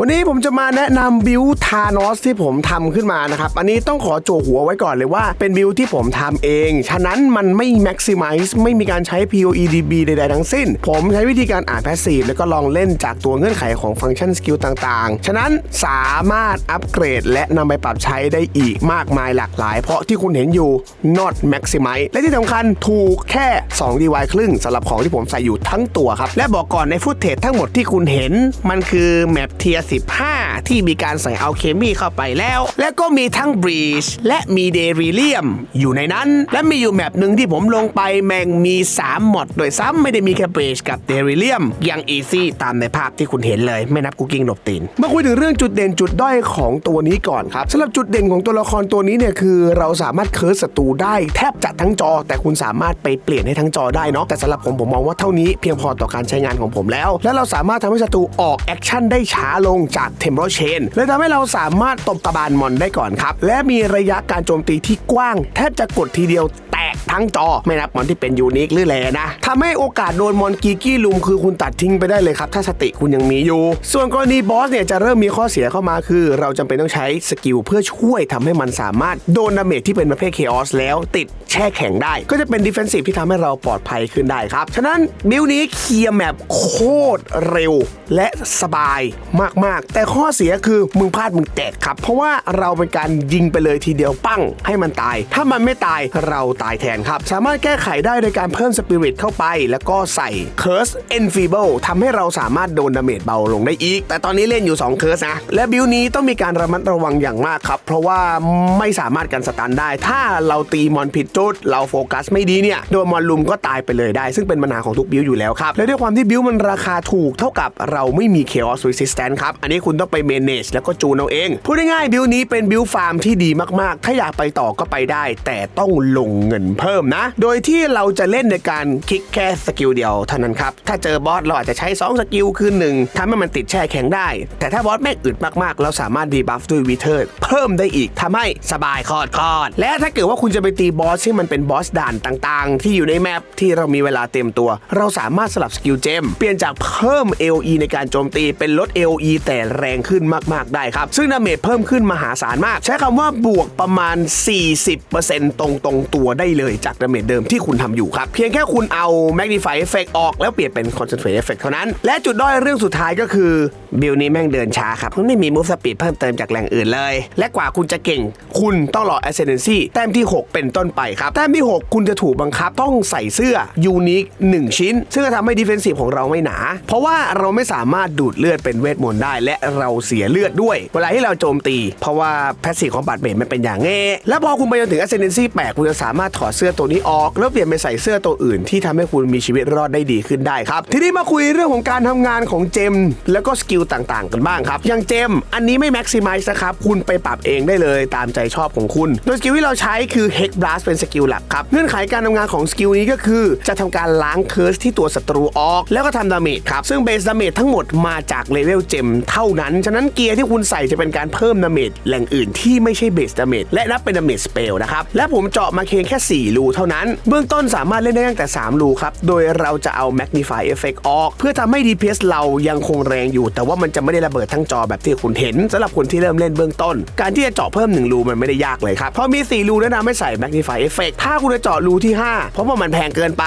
วันนี้ผมจะมาแนะนำบิวทานอสที่ผมทำขึ้นมานะครับ อันนี้ต้องขอโจหัวไว้ก่อนเลยว่าเป็นบิวที่ผมทำเอง ฉะนั้นมันไม่ maximize ไม่มีการใช้ POEDB ใดๆทั้งสิ้น ผมใช้วิธีการอ่าน passive แล้วก็ลองเล่นจากตัวเงื่อนไขของฟังก์ชันสกิลต่างๆ ฉะนั้นสามารถอัปเกรดและนำไปปรับใช้ได้อีกมากมายหลากหลาย เพราะที่คุณเห็นอยู่ not maximize และที่สำคัญถูกแค่2 DY ครึ่งสำหรับของที่ผมใส่อยู่ทั้งตัวครับและบอกก่อนในฟุตเทจทั้งหมดที่คุณเห็นมันคือแมปเทีย15ที่มีการใส่เอัลเคมีเข้าไปแล้ว และก็มีทั้งบรีชและมีเดริเลียมอยู่ในนั้น และมีอยู่แมปหนึ่งที่ผมลงไปแม่งมี 3 หมดโดยซ้ำไม่ได้มีแค่บรีชกับเดริเลียมยังอีซี่ตามในภาพที่คุณเห็นเลย ไม่นับกุกกิ้งหลบตีนมาคุยถึงเรื่องจุดเด่นจุดด้อยของตัวนี้ก่อนครับสำหรับจุดเด่นของตัวละครตัวนี้เนี่ยคือเราสามารถเคิร์สศัตรูได้แทบจะทั้งจอ แต่คุณสามารถไปเปลี่ยนให้ทั้งจอได้เนาะแต่สำหรับผมผมมองว่าเท่านี้เพียงพอต่อการใช้งานของผมแล้ว และเราสามารถทำให้ศัตรูออกแอคชั่นได้ช้าลงจากเทม p รเชนและทำให้เราสามารถตบกระบาลมอนได้ก่อนครับ และมีระยะการโจมตีที่กว้าง แทบจะกดทีเดียวแตกทั้งจอไม่นับมอนที่เป็นยูนิคหรือแลนะทำให้โอกาสโดนมอนกีกี้ลุมคือคุณตัดทิ้งไปได้เลยครับ ถ้าสติคุณยังมีอยู่ ส่วนกรณีบอสเนี่ยจะเริ่มมีข้อเสียเข้ามาคือ เราจำเป็นต้องใช้สกิลเพื่อช่วยทำให้มันสามารถโดนดาเมจที่เป็นประเภทเคออสแล้วติดแช่แข็งได้ ก็จะเป็นดิเฟนซีฟที่ทำให้เราปลอดภัยขึ้นได้ครับ ฉะนั้นบิลนี้เคลียร์แมปโคตรเร็ว และสบายมากๆแต่ข้อเสียคือมึงพลาดมึงแตกครับ เพราะว่าเราเป็นการยิงไปเลยทีเดียวปั้งให้มันตาย ถ้ามันไม่ตายเราตายแทนครับ สามารถแก้ไขได้โดยการเพิ่มสปิริตเข้าไป แล้วก็ใส่ Curse Enfeeble ทำให้เราสามารถโดนดาเมจเบาลงได้อีก แต่ตอนนี้เล่นอยู่ 2 Curse นะ และบิลนี้ต้องมีการระมัดระวังอย่างมากครับ เพราะว่าไม่สามารถกันสตันได้ ถ้าเราตีมอนผิดจุด เราโฟกัสไม่ดีเนี่ยโดนมอนลุมก็ตายไปเลยได้ ซึ่งเป็นปัญหาของทุกบิลอยู่แล้วครับและด้วยความที่บิลมันราคาถูกเท่ากับเราไม่มี Chaos Resistance ครับอันนี้คุณต้องไป manage แล้วก็จูนเอาเอง พูดง่ายๆบิลนี้เป็นบิลฟาร์มที่ดีมากๆ ถ้าอยากไปต่อก็ไปได้ แต่ต้องลงเงินเพิ่มนะ โดยที่เราจะเล่นในการคลิกแค่สกิลเดียวเท่านั้นครับ ถ้าเจอบอสเราอาจจะใช้ 2 สกิลคือ1ทำให้มันติดแช่แข็งได้ แต่ถ้าบอสแม่งอึดมากๆ เราสามารถดีบัฟด้วยวีเทอร์เพิ่มได้อีกทำให้สบายคอดคอด และถ้าเกิดว่าคุณจะไปตีบอสที่มันเป็นบอสด่านต่างๆ ที่อยู่ในแมปที่เรามีเวลาเต็มตัว เราสามารถสลับสกิลเจมเปลี่ยนจากเพิ่ม AOE ในการโจมตีเป็นลด AOE แต่แรงขึ้นมากๆได้ครับ ซึ่งดาเมจเพิ่มขึ้นมหาศาลมาก ใช้คำว่าบวกประมาณ 40%ตรงตรงตัวได้เลยจากดาเมจเดิมที่คุณทำอยู่ครับ เพียงแค่คุณเอา Magnify Effect ออกแล้วเปลี่ยนเป็น Concentrate Effect เท่านั้น และจุดด้อยเรื่องสุดท้ายก็คือ บิลนี้แม่งเดินช้าครับมันไม่มี Move Speed เพิ่มเติมจากแหล่งอื่นเลย และกว่าคุณจะเก่ง คุณต้องรอ Ascendancy แต้มที่ 6 เป็นต้นไปครับ แต้มที่ 6 คุณจะถูกบังคับต้องใส่เสื้อ Unique 1ชิ้น ซึ่งจะทำให้ Defensive ของเราไม่หนา เพราะว่าเราไม่สามารถดูดเลือดเป็นเวทมนต์ได้ และเราเสียเลือดด้วย เวลาที่เราโจมตี เพราะว่าแพสซีฟของบัตรเบดมันเป็นอย่างเงี้และพอคุณไปจนถึง Ascendancy 8คุณจะสามารถถอดเสื้อตัวนี้ออก แล้วเปลี่ยนไปใส่เสื้อตัวอื่น ที่ทำให้คุณมีชีวิตรอดได้ดีขึ้นได้ครับ ทีนี้มาคุยเรื่องของการทำงานของเจม แล้วก็สกิลต่างๆ กันบ้างครับ อย่างเจม อันนี้ไม่ maximize นะครับ คุณไปปรับเองได้เลยตามใจชอบของคุณ โดยสกิลที่เราใช้คือ Hex Blast เป็นสกิลหลักครับ เงื่อนไขการทำงานของสกิลนี้ก็คือ จะทำการล้างเคิร์สที่ตัวศัตรูออก แล้วก็ทำดาเมจครับ ซึ่งเบสดาเมจทั้งหมดมาจากเลเวลเจมเท่านั้น ฉะนั้นเกียร์ที่คุณใส่จะเป็นการเพิ่มดาเมจแหล่งอื่นที่ไม่ใช่เบสดาเมจและนับเป็นดาเมจสเปลนะครับ และผมเจาะมาเพียงแค่ 4 รูเท่านั้น เบื้องต้นสามารถเล่นได้ตั้งแต่ 3 รูครับ โดยเราจะเอา Magnify Effect ออก เพื่อทำให้ DPS เรายังคงแรงอยู่แต่ว่ามันจะไม่ได้ระเบิดทั้งจอแบบที่คุณเห็นสำหรับคนที่เริ่มเล่นเบื้องต้น การที่จะเจาะเพิ่ม1รูมันไม่ได้ยากเลยครับพอมี 4 รูแนะนำให้ใส่ Magnify Effect ถ้าคุณจะเจาะรูที่ 5 เพราะว่ามันแพงเกินไป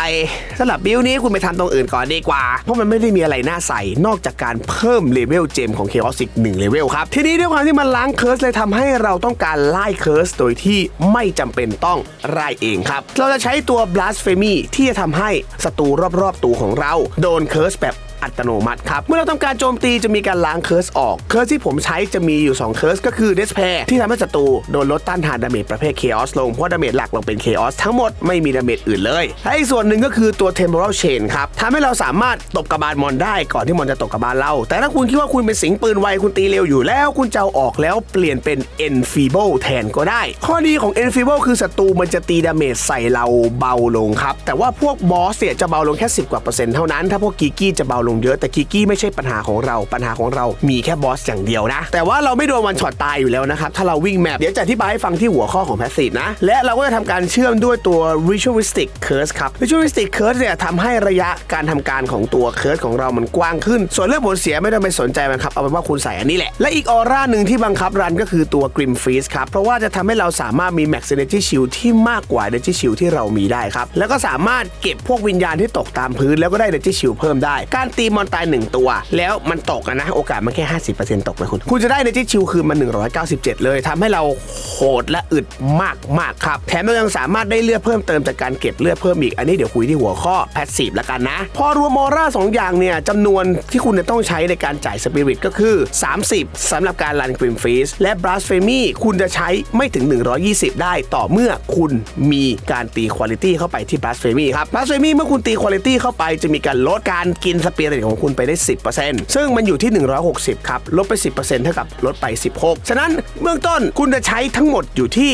สำหรับบิลนี้คุณไปทำตรงอื่นก่อนดีกว่า เพราะมันไม่ได้มีอะไรน่าใส่นอกจากการเพิ่มเลเวลเจมของ Chaos อีก1เลเวลครับทีนี้ด้วยความที่มันล้างเคิร์สเลยทำให้เราต้องการไล่เคิร์สโดยที่ไม่จำเป็นต้องไล่เองครับเราจะใช้ตัว Blasphemy ที่จะทำให้ศัตรูรอบๆตัวของเรา โดนเคิร์สแบบ อัตโนมัติครับ เมื่อเราทำการโจมตีจะมีการล้างเคิร์สออก เคิร์สที่ผมใช้จะมีอยู่ 2 เคิร์สก็คือเดสแพร์ที่ทำให้ศัตรูโดนลดต้านทานดาเมจประเภทเคออสลง เพราะดาเมจหลักเราเป็นเคออสทั้งหมดไม่มีดาเมจอื่นเลยและอีกส่วนหนึ่งก็คือตัว temporal chain ครับทำให้เราสามารถตบกระบาลมอนได้ก่อนที่มอนจะตกกระบาลเรา แต่ถ้าคุณคิดว่าคุณเป็นสิงปืนไวคุณตีเร็วอยู่แล้วคุณจะเอาออกแล้วเปลี่ยนเป็น enfeeble แทนก็ได้ ข้อดีของ enfeeble คือศัตรูมันจะตีดาเมจใส่เราเบาลงครับแต่ว่าพวกบอสเนี่ยจะเบาลงแค่ 10กว่าเปอร์เซ็นต์เท่านั้นถ้าพวกกีกี้จะเบาลงเยอะแต่กิกกี้ไม่ใช่ปัญหาของเราปัญหาของเรามีแค่บอสอย่างเดียวนะ แต่ว่าเราไม่โดนวันช็อตตายอยู่แล้วนะครับ ถ้าเราวิ่งแมปเดี๋ยวจะอธิบายให้ฟังที่หัวข้อของแพสซีฟนะ และเราก็จะทำการเชื่อมด้วยตัว ritualistic curse ครับ ritualistic curse เนี่ยทำให้ระยะการทำการของตัว curse ของเรามันกว้างขึ้น ส่วนเรื่องผลเสียไม่ต้องไปสนใจมันครับ เอาเป็นว่าคุณใส่อันนี้แหละ และอีกออร่าหนึ่งที่บังคับรันก็คือตัว grim freeze ครับ เพราะว่าจะทำให้เราสามารถมี max energy shield ที่มากกว่า energy shield ที่เรามีได้ครับ แล้วก็สามารถเก็บพวกวิญญาณที่ตกตามพื้นแล้วก็ได้ energy shield เพิ่มได้ การตีมอนตายหนึ่งตัว แล้วมันตกอะนะโอกาสมันแค่ 50%ตกไปคุณ คุณจะได้ energy shield คืนมา 197 เลยทำให้เราโหดและอึดมากมากครับ แถมเรายังสามารถได้เลือดเพิ่มเติมจากการเก็บเลือดเพิ่มอีก อันนี้เดี๋ยวคุยที่หัวข้อ passive ละกันนะ พอรวมมอร่าสองอย่างเนี่ยจำนวนที่คุณจะต้องใช้ในการจ่ายสปิริตก็คือ 30สำหรับการรันกริมฟีสและ blasphemy คุณจะใช้ไม่ถึง 120 ได้ต่อเมื่อคุณมีการตีคุณ i t y เข้าไปที่ blasphemy ครับ blasphemy เมื่อคุณตีคุณ i t y เข้าไปจะมีการลดการกินสปิเริตของคุณไปได้ 10%ซึ่งมันอยู่ที่ 160 ครับลดไป 10%เท่ากับลดไป 16 ฉะนั้นเบื้องต้นคุณจะใช้ทั้งหมดอยู่ที่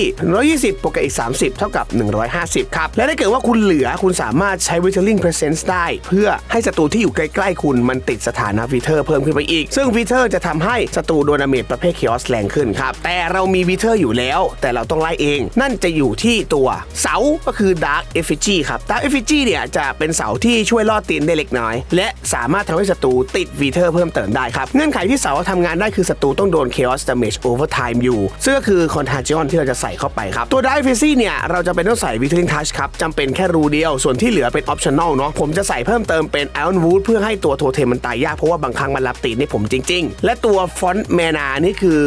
120บวกกับอีก 30 เท่ากับ 150 ครับ และถ้าเกิดว่าคุณเหลือคุณสามารถใช้ withering presence ได้ เพื่อให้ศัตรูที่อยู่ใกล้ ๆ คุณมันติดสถานะวีเทอร์เพิ่มขึ้นไปอีก ซึ่งวีเทอร์จะทำให้ศัตรูโดนาเมจประเภท chaos แรงขึ้นครับ แต่เรามีวีเทอร์อยู่แล้ว แต่เราต้องไล่เอง นั่นจะอยู่ที่ตัวเสาก็คือ dark effigy ครับ dark effigy เนี่ยจะเป็นเสาที่ช่วยล่อตีนได้เล็กน้อย และสาามารถทำให้ศัตรูติดวีเทอร์เพิ่มเติมได้ครับ เงื่อนไขที่เสาทำงานได้คือศัตรูต้องโดน chaos damage over time อยู่ ซึ่งก็คือ contagion ที่เราจะใส่เข้าไปครับ ตัว dark effigy เนี่ยเราจะเป็นต้องใส่ withering touch ครับจำเป็นแค่รูเดียว ส่วนที่เหลือเป็น optional เนาะผมจะใส่เพิ่มเติมเป็น iron wood เพื่อให้ตัวโทเทมมันตายยากเพราะว่าบางครั้งมันรับตีนให้ผมจริง ๆ และตัวฟอนต์แมนานี่คือ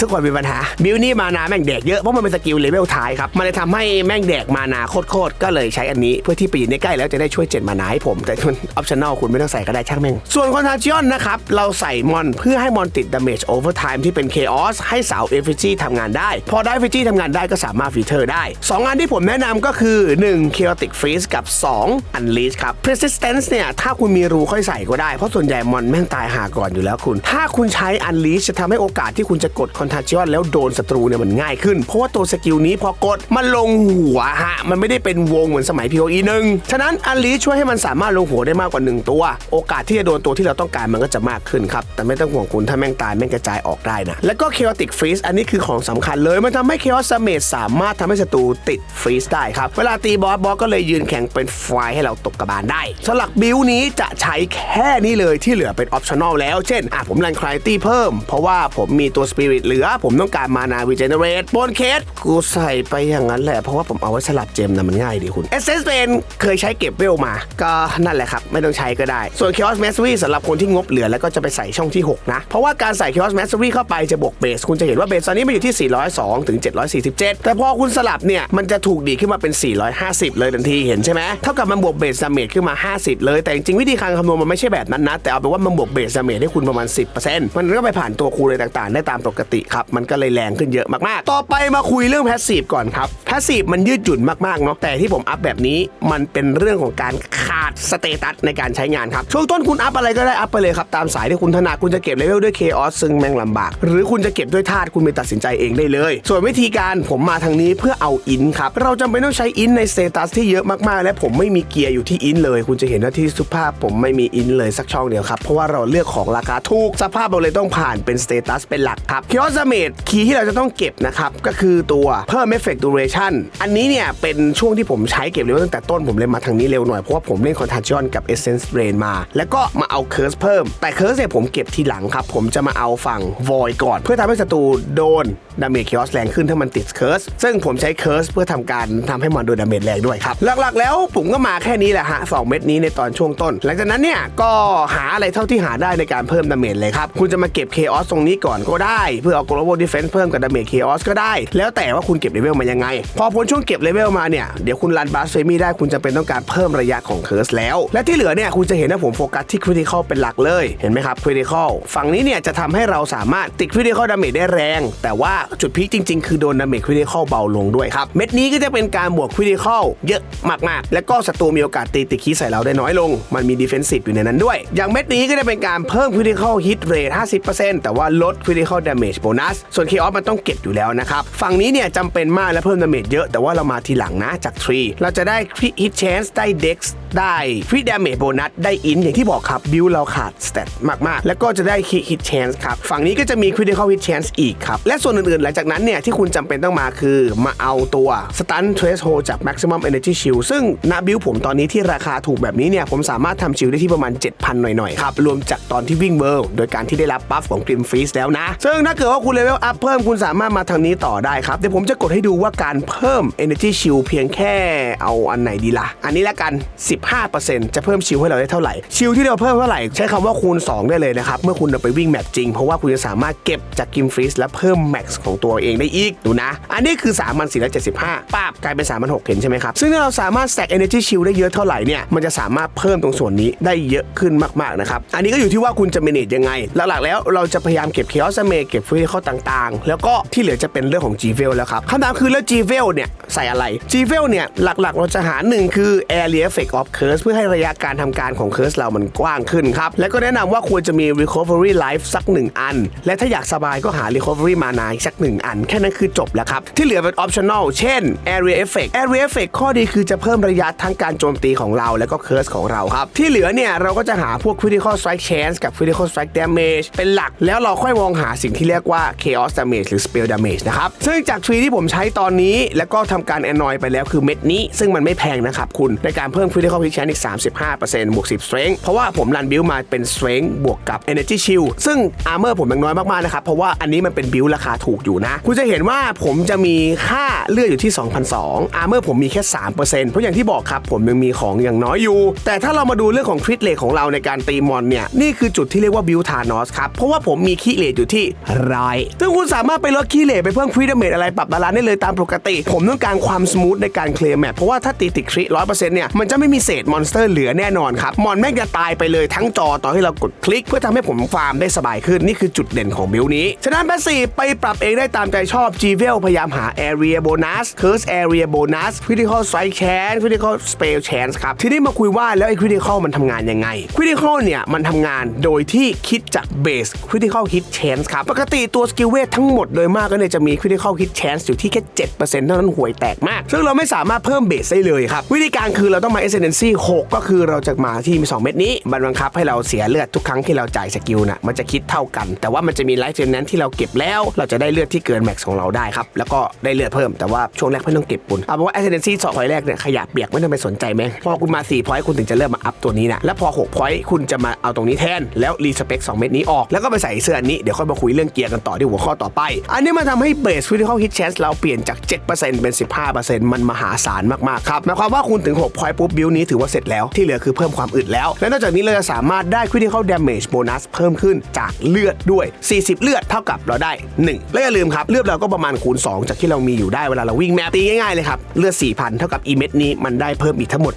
ทุกคนมีปัญหาบิวนี่มานาแม่งแดกเยอะเพราะมันเป็นสกิลเลเวลท้ายครับมันเลยทำให้แม่งแดกมานาโคตรๆก็เลยใช้อันนี้เพื่อที่ไปยืนใกล้ๆแล้วจะได้ช่วยเจ็ดมานาให้ผมแต่มันออปชั่นอลคุณไม่ต้องใส่ก็ได้ช่างแม่ง ส่วนคอนทาจิออนนะครับ เราใส่มอนเพื่อให้มอนติดดาเมจโอเวอร์ไทม์ที่เป็นเคออสให้สาวเอฟฟิจีทำงานได้ พอได้เอฟฟิจี่ทำงานได้ก็สามารถฟีเทอร์ได้สองงานที่ผมแนะนำก็คือ 1 chaotic freeze กับ 2 unleash ครับ persistence เนี่ย ถ้าคุณมีรูค่อยใส่ก็ได้ เพราะส่วนใหญ่มอนแม่งตายหาก่อนอยู่แล้วคุณ ถ้าคุณใช้ unleash จะทำให้โอกาสที่คุณจะกด contagion แล้วโดนศัตรูเนี่ยมันง่ายขึ้น เพราะว่าตัวสกิลนี้พอกดมันลงหัวฮะมันไม่ได้เป็นวงเหมือนสมัย PoE หนึ่งฉะนั้น unleash ช่วยให้มันสามารถลงหัวได้มากกว่า 1 ตัวโอกาสที่จะโดนตัวที่เราต้องการมันก็จะมากขึ้นครับ แต่ไม่ต้องห่วงคุณถ้าแม่งตายแม่งกระจายออกได้นะ แล้วก็ chaotic freeze อันนี้คือของสำคัญเลย มันทำให้ chaos damage สามารถทำให้ศัตรูติด freeze ได้ครับ เวลาตีบอสบอสก็เลยยืนแข็งเป็นไฟให้เราตกกระบาลได้สำหรับบิลนี้จะใช้แค่นี้เลยที่เหลือเป็น optional แล้ว เช่นอะผมรัน clarity เพิ่ม เพราะว่าผมมีตัว spirit เหลือ ผมต้องการมานา regenerate บนเคสกูใส่ไปอย่างนั้นแหละเพราะว่าผมเอาไว้สลับเจมนะมันง่ายดีคุณ essence pain เคยใช้เก็บเวลมา ก็นั่นแหละครับไม่ต้องใช้ก็ได้ส่วน chaos mastery สำหรับคนที่งบเหลือแล้วก็จะไปใส่ช่องที่ 6 นะ เพราะว่าการใส่ chaos mastery เข้าไปจะบวกเบส คุณจะเห็นว่าเบสตอนนี้มันอยู่ที่ 402 ถึง 747 แต่พอคุณสลับเนี่ย มันจะถูกดีขึ้นมาเป็น 450 เลยทันทีเห็นใช่ไหมเท่ากับมันบวกเบสดาเมจขึ้นมา 50 เลยแต่จริงๆวิธีการคำนวณมันไม่ใช่แบบนั้นนะแต่เอาเป็นว่ามันบวกเบสดาเมจให้คุณประมาณ 10%มันก็ไปผ่านตัวคูณอะไรต่างๆ ได้ตามปกติครับมันก็เลยแรงขึ้นเยอะมากๆ ต่อไปมาคุยเรื่องแพสซีฟก่อนครับแพสซีฟมันยืดหยุ่นมากๆเนาะแต่ที่ผมอัพแบบนี้มันเป็นเรื่องของการขาดสเตตัสในการใช้งานครับช่วงต้นคุณอัพอะไรก็ได้อัพไปเลยครับ ตามสายที่คุณถนัดคุณจะเก็บเลเวลด้วยเคออสซึ่งแม่งลำบาก หรือคุณจะเก็บด้วยธาตุคุณไปตัดสินใจเองได้เลย ส่วนวิธีการผมมาทางนี้เพื่อเอาอินครับ เราจำเป็นต้องใช้อินในสเตตัสที่เยอะมากๆ และผมไม่มีเกียร์อยู่ที่อินเลย คุณจะเห็นว่าที่สุภาพผมไม่มีอินเลยสักช่องเดียวครับ เพราะว่าเราเลือกของราคาถูกสภาพเราเลยต้องผ่านเป็นสเตตัสเป็นหลักครับคิออสเมดคีย์ที่เราจะต้องเก็บนะครับก็คือตัวเพิ่มเอฟเฟกต์ดูเรชันอันนี้เนี่ยเป็นช่วงที่ผมใช้เก็บเลเวลตั้งแต่ต้นผมเลยมาทางนี้เร็วหน่อยเพราะว่าผมเล่นคอนทัชชอนกับเอเซนส์เรนมาแลแล้วก็มาเอาเคิร์สเพิ่ม แต่เคิร์สเนี่ยผมเก็บทีหลังครับ ผมจะมาเอาฝั่งวอยก่อน เพื่อทำให้ศัตรูโดนดาเมจคิออสแรงขึ้นถ้ามันติดเคิร์สซึ่งผมใช้เคิร์สเพื่อทำการทำให้มันโดนดาเมจแรงด้วยครับ หลักๆ แล้วผมก็มาแค่นี้แหละฮะสองเม็ดนี้ในตอนช่วงต้น หลังจากนั้นเนี่ยก็หาอะไรเท่าที่หาได้ในการเพิ่มดาเมจเลยครับ คุณจะมาเก็บเคออสตรงนี้ก่อนก็ได้ เพื่อเอา global defense เพิ่มกับดาเมจเคออสก็ได้ แล้วแต่ว่าคุณเก็บเลเวลมายังไง พอพ้นช่วงเก็บเลเวลมาเนี่ยเดี๋ยวคุณรันบาสเฟมี่ได้คุณจะเป็นต้องการเพิ่มระยะของเคิร์สแล้ว และที่เหลือเนี่ยคุณจะเห็นว่าผมโฟฟกัสที่คริติคอลเป็นหลักเลย เห็นไหมครับคริติคอลฝั่งนี้เนี่ยจะทำให้เราสามารถติดคริติคอลดาเมจได้แรง แต่ว่าจุดพีคจริง ๆ คือโดนดาเมจคริติคอลเบาลงด้วยครับ เม็ดนี้ก็จะเป็นการบวกคริติคอลเยอะมากๆ และก็ศัตรูมีโอกาสตีติดคีใส่เราได้น้อยลง มันมีดิเฟนซีฟอยู่ในนั้นด้วย อย่างเม็ดนี้ก็จะเป็นการเพิ่มคริติคอลฮิตเรท50%แต่ว่าลดคริติคอลดาเมจโบนัสส่วนเคออสมันต้องเก็บอยู่แล้วนะครับฝั่งนี้เนี่ยจำเป็นมากและเพิ่มดาเมจเยอะแต่ว่าเรามาทีหลังนะจากทรีเราจะได้ฮิตแชนส์ได้เด็กซ์ได้ฟรีดาเมจโบนัสได้อินอย่างอย่างที่บอกครับบิวเราขาดสเตตมาก ๆ แล้วก็จะได้คิฮิต chance ครับ ฝั่งนี้ก็จะมี critical hit chance อีกครับ และส่วนอื่น ๆ หลังจากนั้นเนี่ย ที่คุณจำเป็นต้องมาคือมาเอาตัว stun threshold จาก maximum energy shield ซึ่งณบิวผมตอนนี้ที่ราคาถูกแบบนี้เนี่ย ผมสามารถทำชิลได้ที่ประมาณ 7,000 หน่อย ๆ ครับ รวมจากตอนที่วิ่งเวิลด์โดยการที่ได้รับบัฟของ Grim Freeze แล้วนะ ซึ่งถ้าเกิดว่าคุณเลเวลอัพเพิ่มคุณสามารถมาทางนี้ต่อได้ครับเดี๋ยวผมจะกดให้ดูว่าการเพิ่ม energy shield เพียงแค่เอาอันไหนดีล่ะอันนี้ละกัน 15%จะเพิ่มชิลให้เราได้เท่าไหร่ชลที่เราเพิ่มเท่าไหร่ ใช้คำว่าคูณ 2 ได้เลยนะครับ เมื่อคุณเอาไปวิ่งแมปจริง เพราะว่าคุณจะสามารถเก็บจากกิมฟรีสและเพิ่มแม็กซ์ของตัวเองได้อีก ดูนะ อันนี้คือ3 4 7 5ป้าบกลายเป็น3 6 0 0เห็นใช่ไหมครับ ซึ่งถ้าเราสามารถ stack energy shield ได้เยอะเท่าไหร่เนี่ย มันจะสามารถเพิ่มตรงส่วนนี้ได้เยอะขึ้นมากๆนะครับ อันนี้ก็อยู่ที่ว่าคุณจะ manage ยังไง หลักๆแล้วเราจะพยายามเก็บ chaos damage เก็บ critical ต่างๆ แล้วก็ที่เหลือจะเป็นเรื่องของ g v e l แล้วครับคำถามคือแล้ว g v e l เนี่ยใส่อะไร g v e l เนี่ยหลักๆ เราจะหาหนึ่งคือ area effect of curse เพื่อให้ระยะการทำการของ curse เรามันกว้างขึ้นครับ และก็แนะนำว่าควรจะมี recovery life สักหนึ่งอัน และถ้าอยากสบายก็หา recovery mana สักหนึ่งอัน แค่นั้นคือจบแล้วครับ ที่เหลือเป็น optional เช่น area effect area effect ข้อดีคือจะเพิ่มระยะทั้งการโจมตีของเราและก็ curse ของเราครับ ที่เหลือเนี่ยเราก็จะหาพวก critical strike chance กับ critical strike damage เป็นหลัก แล้วเราค่อยมองหาสิ่งที่เรียกว่า chaos damage หรือ spell damage นะครับ ซึ่งจากทรีที่ผมใช้ตอนนี้ แล้วก็ทำการ annoy ไปแล้วคือเม็ดนี้ ซึ่งมันไม่แพงนะครับคุณในการเพิ่ม critical hit chance อีก35%บวก10 strength เพราะว่าผมรันบิลมาเป็น strength บวกกับ energy shield ซึ่ง armor ผมยังน้อยมากๆนะครับเพราะว่าอันนี้มันเป็นบิลราคาถูกอยู่นะ คุณจะเห็นว่าผมจะมีค่าเลือดอยู่ที่ 2,002 armor ผมมีแค่3%เพราะอย่างที่บอกครับผมยังมีของอย่างน้อยอยู่ แต่ถ้าเรามาดูเรื่องของ crit rate ของเราในการตีมอนเนี่ยนี่คือจุดที่เรียกว่าบิลทานอสครับเพราะว่าผมมีคีเลตอยู่ที่ร้อยซึ่งคุณสามารถไปลดคีเลตไปเพิ่มคริดเมจอะไรปรับบาลานซ์ได้เลยตามปกติ ผมต้องการความสมูทในการเคลียร์แมปเพราะว่าถ้าตีติดคริร้อยเปอร์เซ็นต์เนี่ยมันจะไม่มีเศษมอนสเตอร์เหลือแน่นอนครับมอนแม่งจะตายไปเลยทั้งจอตอนที่เรากดคลิก เพื่อทำให้ผมฟาร์มได้สบายขึ้นนี่คือจุดเด่นของบิลนี้ ฉะนั้นแพสซีฟไปปรับเองได้ตามใจชอบ g v e l พยายามหา area bonus curse area bonus critical strike chance critical spell chance ครับ ทีนี้มาคุยว่าแล้วไอ้ critical มันทำงานยังไง critical เนี่ยมันทำงานโดยที่คิดจาก base critical hit chance ครับ ปกติตัวสกิลเวททั้งหมดโดยมากก็เนี่ยจะมี critical hit chance อยู่ที่แค่ 7%เท่านั้นห่วยแตกมาก ซึ่งเราไม่สามารถเพิ่มเบสได้เลยครับ วิธีการคือเราต้องมา ascendancy 6 ก็คือเราจะมาที่มี2เม็ดนี้มันบังคับให้เราเสียเลือดทุกครั้งที่เราจ่ายสกิลนะมันจะคิดเท่ากัน แต่ว่ามันจะมีไลฟ์เจนนั้นที่เราเก็บแล้ว เราจะได้เลือดที่เกินแม็กซ์ของเราได้ครับ แล้วก็ได้เลือดเพิ่ม แต่ว่าช่วงแรกไม่ต้องเก็บปุนเอาเป็นว่า ascendancy 2พอยแรกเนี่ยขยะเปียกไม่ต้องไปสนใจแม่งพอคุณมา4พอยคุณถึงจะเริ่มมาอัพตัวนี้นะแล้วพอ6พอยคุณจะมาเอาตรงนี้แทนแล้วรีสเปค2เม็ดนี้ออกแล้วก็ไปใส่เสื้ออันนี้เดี๋ยวค่อยมาคุยเรื่องเกียร์กันต่อที่หัวข้อต่อไป อันนี้มันทำให้เบส critical hit chance เราเปลี่ยนจาก 7%เป็น 15%มันมหาศาลมากๆครับหมายความว่าคุณถึง6 point ปุ๊บบิลนี้ถือว่าเสร็จแล้วที่เหลือคือเพิ่มความอึดแล้วและนอกจากนี้เราจะสามารถได้ critical damage bonus เพิ่มขึ้นจากเลือดด้วย 40 เลือดเท่ากับเราได้ 1 และอย่าลืมครับ เลือดเราก็ประมาณคูณ 2 จากที่เรามีอยู่ได้เวลาเราวิ่งแมปตีง่ายๆเลยครับ เลือด 4,000 เท่ากับอีเม็ดนี้มันได้เพิ่มอีกทั้งหมด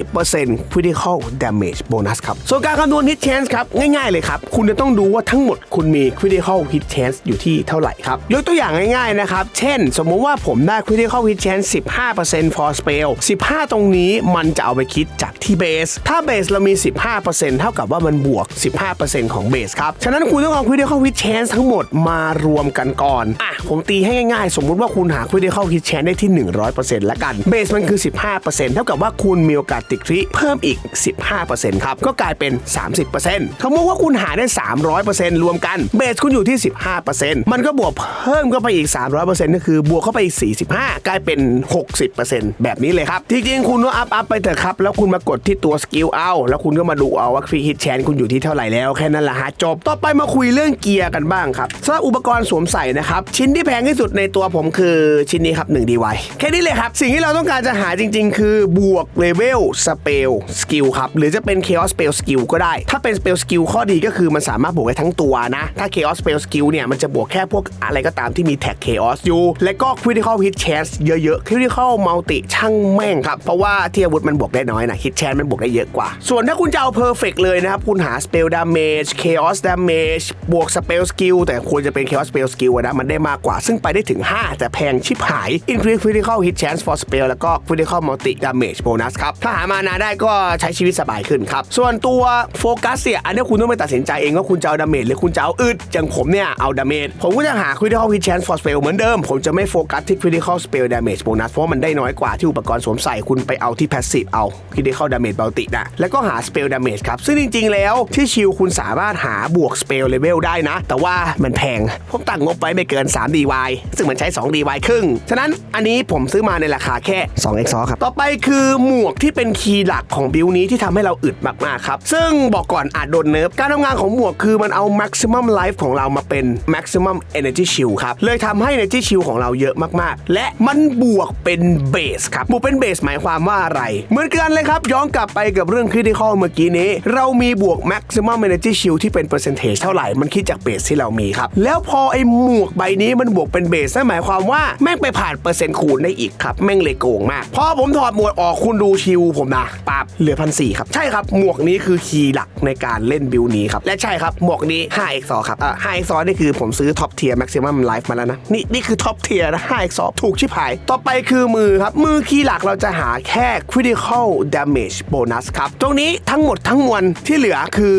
100% critical damage bonus ครับ ส่วนการคำนวณ hit chance ครับ ง่ายๆเลยครับ คุณจะต้องดูว่าทั้งหมดคุณมี critical hit chance อยู่ที่เท่าไหร่ครับ ยกตัวอย่างง่ายๆนะครับ เช่น สมมุติว่าผมได้ critical hit chance 15% for spell 15 ตรงนี้มันจะเอาไปคิดจากที่เบส ถ้าเบสเรามี 15%เท่ากับว่ามันบวก 15%ของเบสครับ ฉะนั้นคุณต้องเอา critical hit chance ทั้งหมดมารวมกันก่อน อะ ผมตีให้ง่ายๆ สมมุติว่าคุณหา critical hit chance ได้ที่ 100%ละกัน เบสมันคือ 15%เท่ากับว่าคุณมีโอกาสติดคริเพิ่มอีก 15%ครับ ก็กลายเป็น 30%สมมติว่าคุณหาได้ 300%รวมกัน เบสคุณอยู่ที่ 15%มันก็บวกเพิ่มเข้าไปอีก 300%ก็คือบวกเข้าไปอีก 45 กลายเป็น 60%แบบนี้เลยครับ จริงๆ คุณก็อัพอัพไปเถอะครับ แล้วคุณมากดที่ตัวสกิลเอาแล้วคุณก็มาดูเอาว่าฟรีฮิตแชนคุณอยู่ที่เท่าไหร่แล้วแค่นั้นแหละฮะจบต่อไปมาคุยเรื่องเกียร์กันบ้างครับสำหรับอุปกรณ์สวมใส่นะครับชิ้นที่แพงที่สุดในตัวผมคือชิ้นนี้ครับ1 DY แค่นี้เลยครับ สิ่งที่เราต้องการจะหาจริง ๆ คือบวกเลเวลสเปลสกิลครับหรือจะเป็น Chaos Spell Skill ก็ได้ ถ้าเป็น Spell Skill ข้อดีก็คือมันสามารถบวกได้ทั้งตัวนะ ถ้า Chaos Spell Skill เนี่ยมันจะบวกแค่พวกอะไรก็ตามที่มีแท็ก Chaos อยู่ และก็ Critical Hit Chance เยอะๆ Critical Multi ช่างแม่งครับ เพราะว่าที่อาวุธมันบวกได้น้อยนะ Hit Chance มันบวกได้เยอะกว่า ส่วนถ้าคุณจะเอา Perfect เลยนะครับ คุณหา Spell Damage Chaos Damage บวก Spell Skill แต่ควรจะเป็น Chaos Spell Skill อะนะ มันได้มากกว่า ซึ่งไปได้ถึง 5 แต่แพงชิบหาย Increase Critical Hit Chance for Spell แล้วก็ Critical Multi Damage Bonus ครับ ถ้าหามานาได้ก็ใช้ชีวิตสบายขึ้นครับ ส่วนตัวโฟกัสเนี่ยอันนี้คุณต้องไปตัดสินใจเองว่าคุณจะเอาดาเมจหรือคุณจะเอาอึดอย่างผมเนี่ยเอาดาเมจผมก็จะหา Critical Hit Chance for Spell เหมือนเดิม ผมจะไม่โฟกัสที่ Critical Spell Damage Bonus เพราะมันได้น้อยกว่าที่อุปกรณ์สวมใส่คุณไปเอาที่ Passive เอา Critical Damage Multi นะแล้วก็หา spell damage ครับ ซึ่งจริง ๆ แล้วที่ชิลคุณสามารถหาบวก spell level ได้นะ แต่ว่ามันแพง ผมตั้งงบไว้ไม่เกิน 3 DY ซึ่งมันใช้ 2 DY ครึ่ง ฉะนั้นอันนี้ผมซื้อมาในราคาแค่2 x ครับ ต่อไปคือหมวกที่เป็นคีย์หลักของบิลนี้ที่ทำให้เราอึดมากๆครับ ซึ่งบอกก่อนอาจโดนเนิร์ฟการทำงานของหมวกคือมันเอา maximum life ของเรามาเป็น maximum energy shield ครับ เลยทำให้ energy shield ของเราเยอะมากๆ และมันบวกเป็นเบสครับบวกเป็นเบสหมายความว่าอะไร เหมือนกันเลยครับย้อนกลับไปกับเรื่อง critical เมื่อกี้นี้ เรามีบวก maximum energy shield ที่เป็น percentage เท่าไหร่ มันคิดจากเบสที่เรามีครับ แล้วพอไอ้หมวกใบนี้มันบวกเป็นเบสนั่นหมายความว่าแม่งไปผ่านเปอร์เซ็นต์คูณได้อีกครับ แม่งเลยโกงมาก พอผมถอดหมวกออกคุณดูชิวผมนะปับเหลือพันสี่ครับใช่ครับหมวกนี้คือคีย์หลักในการเล่นบิลนี้ครับและใช่ครับหมวกนี้ 5 x 2 ครับอ่า 5 x 2 นี่คือผมซื้อท็อปเทียร์ maximum life มาแล้วนะนี่นี่คือท็อปเทียร์นะ 5 x 2 ถูกชิบหาย ต่อไปคือมือครับมือคีย์หลักเราจะหาแค่ critical damage bonus ครับตรงนี้ทั้งหมดทั้งมวลที่เหลือคือ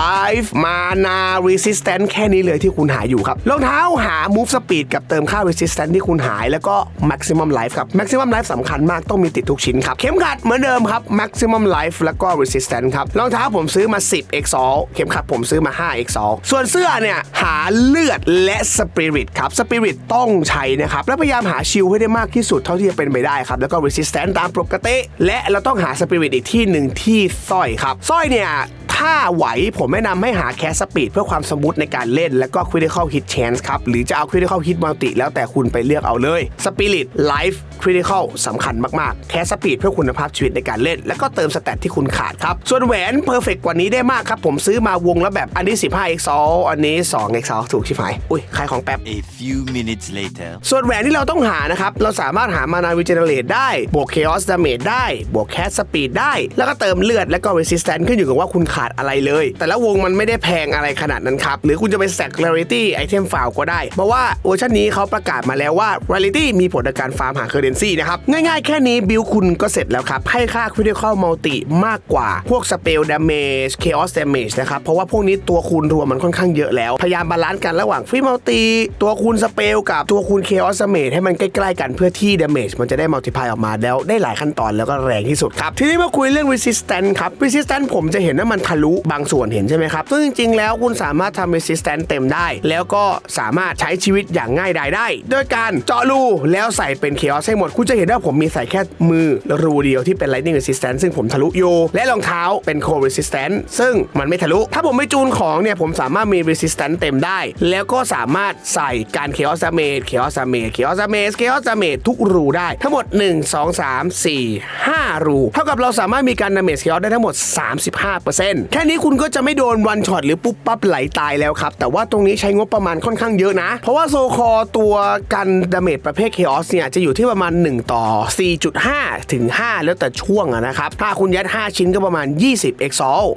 life mana resistance แค่นี้เลยที่คุณหาอยู่ครับรองเท้าหา move speed กับเติมค่า resistance ที่คุณหาย แล้วก็ maximum life ครับ maximum life สำคัญมากต้องมีติดทุกชิ้นครับ เข็มขัดเหมือนเดิมครับ maximum life แล้วก็ resistance ครับรองเท้าผมซื้อมา 10 x 2เข็มขัดผมซื้อมา5 x 2ส่วนเสื้อเนี่ยหาเลือดและ spirit ครับ spirit ต้องใช้นะครับแล้วพยายามหาชิลให้ได้มากที่สุดเท่าที่จะเป็นไปได้ครับแล้วก็ resistance ตามปกติและเราต้องหา spirit อีกที่หนึ่งที่สร้อยครับสร้อยเนี่ย ถ้าไหวผมแนะนำให้หาแคสสปีดเพื่อความสมูทในการเล่น แล้วก็ critical hit chance ครับ หรือจะเอา critical hit multi แล้วแต่คุณไปเลือกเอาเลย spirit life critical สำคัญมากๆ แคสสปีดเพื่อคุณภาพชีวิตในการเล่น แล้วก็เติมสแตทที่คุณขาดครับ ส่วนแหวน perfect กว่านี้ได้มากครับ ผมซื้อมาวงแล้วแบบอันนี้ 15 x 2อันนี้2 x 2ถูกชิบหายอุ้ยขายของแป๊บ A few minutes later. ส่วนแหวนที่เราต้องหานะครับ เราสามารถหามานาวิเจเนเรตได้ บวก Chaos Damage ได้ บวก Cat Speed ได้ แล้วก็เติมเลือดและก็ Resistance ขึ้นอยู่กับว่าคุณขาดอะไรเลย แต่ละวงมันไม่ได้แพงอะไรขนาดนั้นครับ หรือคุณจะไป Stack Rarity Item f i l e ก็ได้ เพราะว่าเวอร์ชันนี้เขาประกาศมาแล้วว่า Rarity มีผลในการฟาร์มหา Currency นะครับ ง่ายๆแค่นี้บิลคุณก็เสร็จแล้วครับ ให้ค่า Critical Multi มากกว่าพวก Spell Damage Chaos Damage นะครับ เพราะว่าพวกนี้ตัวคูณรวมมันค่อนข้างเยอะแล้ว พยายามบาลานซ์กันระหว่างฟรีมัลติตัวคูณสเปลกับตัวคูณ Chaos Damage ให้มันใกล้ๆกันเพื่อที่ Damage มันจะได้ multiply ออกมาแล้วได้หลายขั้นตอนแล้วก็แรงที่สุดครับ ทีนี้มาคุยเรื่อง Resistance ครับ Resistance ผมจะเห็นว่ามันทะลุบางส่วนเห็นใช่ไหมครับซึ่งจริง ๆ แล้วคุณสามารถทำ Resistance เต็มได้ แล้วก็สามารถใช้ชีวิตอย่างง่ายดายได้โดยการเจาะรูแล้วใส่เป็น Chaos ให้หมด คุณจะเห็นว่าผมมีใส่แค่มือรูเดียวที่เป็น Lightning Resistance ซึ่งผมทะลุอยู่และรองเท้าเป็น Cold Resistance ซึ่งมันไม่ทะลุ ถ้าผมไม่จูนของเนี่ยผมสามารถมี Resistance เต็มได้ แล้วก็สามารถใส่การ Chaos Damage Chaos Damage Chaos Damage Chaos Damage ทุกรูได้ ทั้งหมด 1 2 3 4 5 รู เท่ากับเราสามารถมีการ Damage Chaos ได้ทั้งหมด 35%แค่นี้คุณก็จะไม่โดนวันช็อตหรือปุ๊บปั๊บไหลตายแล้วครับ แต่ว่าตรงนี้ใช้งบประมาณค่อนข้างเยอะนะ เพราะว่าโซคอตัวกันดาเมจประเภท Chaos เนี่ยจะอยู่ที่ประมาณ 1 ต่อ 4.5 ถึง 5 แล้วแต่ช่วงนะครับ ถ้าคุณยัด 5 ชิ้นก็ประมาณ 20 x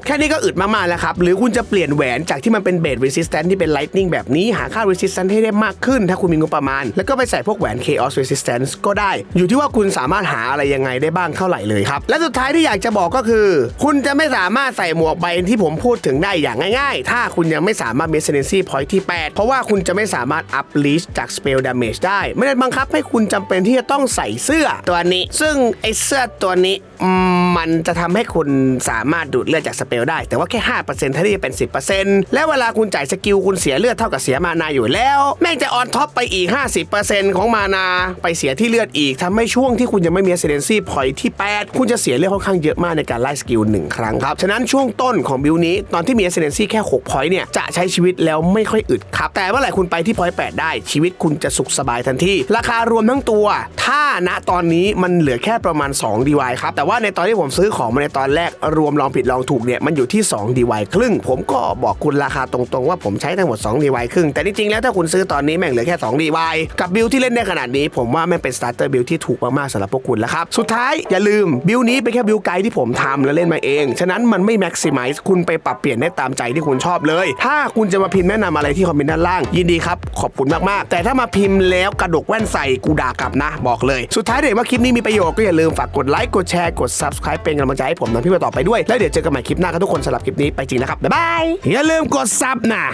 แค่นี้ก็อึดมากๆแล้วครับ หรือคุณจะเปลี่ยนแหวนจากที่มันเป็นเบส resistance ที่เป็น lightning แบบนี้หาค่า resistance ให้ได้มากขึ้น ถ้าคุณมีงบประมาณ แล้วก็ไปใส่พวกแหวน chaos resistance ก็ได้ อยู่ที่ว่าคุณสามารถหาอะไรยังไงได้บ้างเท่าไหร่เลยครับ และสุดท้ายที่อยากจะบอกก็คือ คุณจะไม่สามารถใส่หมวกใบที่ผมพูดถึงได้อย่างง่ายๆ ถ้าคุณยังไม่สามารถมี ascendancy point ที่ 8 เพราะว่าคุณจะไม่สามารถ up leash จาก spell damage ได้ ไม่ได้บังคับให้คุณจำเป็นที่จะต้องใส่เสื้อตัวนี้ ซึ่งไอเสื้อตัวนี้อืม มันจะทำให้คุณสามารถดูดเลือดจากสเปลได้ แต่ว่าแค่5%ถ้าที่จะเป็น10%และเวลาคุณจ่ายสกิลคุณเสียเลือดเท่ากับเสียมานาอยู่แล้ว แม่งจะออนท็อปไปอีก50%ของมานาไปเสียที่เลือดอีกทำให้ช่วงที่คุณยังไม่มี ascendancy point ที่8คุณจะเสียเลือดค่อนข้างเยอะมากในการไล่สกิลหนึ่งครั้งครับฉะนั้นช่วงต้นของบิลนี้ตอนที่มี ascendancy แค่6 point เนี่ยจะใช้ชีวิตแล้วไม่ค่อยอึดครับแต่เมื่อไหร่คุณไปที่ point 8ได้ชีวิตคุณจะสุขสบายทันทีราคารวมทั้งตัว ถ้าณตอนนี้มันเหลือแค่ประมาณ2 DY ครับแต่ว่าในตอนที่ผมซื้อของมาในตอนแรกรวมลองผิดลองถูกเนี่ยมันอยู่ที่2 DY ครึ่ง ผมก็บอกคุณราคาตรงๆ ว่าผมใช้ทั้งหมด2 DY ครึ่ง แต่จริงๆแล้วถ้าคุณซื้อตอนนี้แม่งเหลือแค่2 DY กับบิลที่เล่นได้ขนาดนี้ ผมว่าแม่งเป็น starter build ที่ถูกมากๆสำหรับพวกคุณแล้วครับสุดท้ายอย่าลืมบิลนี้เป็นแค่บิลไกด์ที่ผมทำและเล่นมาเอง ฉะนั้นมันไม่ maximize คุณไปปรับเปลี่ยนได้ตามใจที่คุณชอบเลย ถ้าคุณจะมาพิมพ์แนะนำอะไรที่คอมเมนต์ด้านล่างยินดีครับขอบคุณมากๆ แต่ถ้ามาพิมพ์แล้วกระดกแว่นใส่กูด่ากลับนะ บอกเลย สุดท้ายเดี๋ยวว่าคลิปนี้มีประโยชน์ก็อย่าลืมฝากกดไลค์กดแชร์กด subscribe เป็นกำลังใจให้ผมนำพี่ไปต่อไปด้วย แล้วเดี๋ยวเจอกันใหม่คลิปหน้าครับทุกคนสำหรับคลิปนี้ไปจริงนะครับบ๊ายบายอย่าลืมกดซับนะ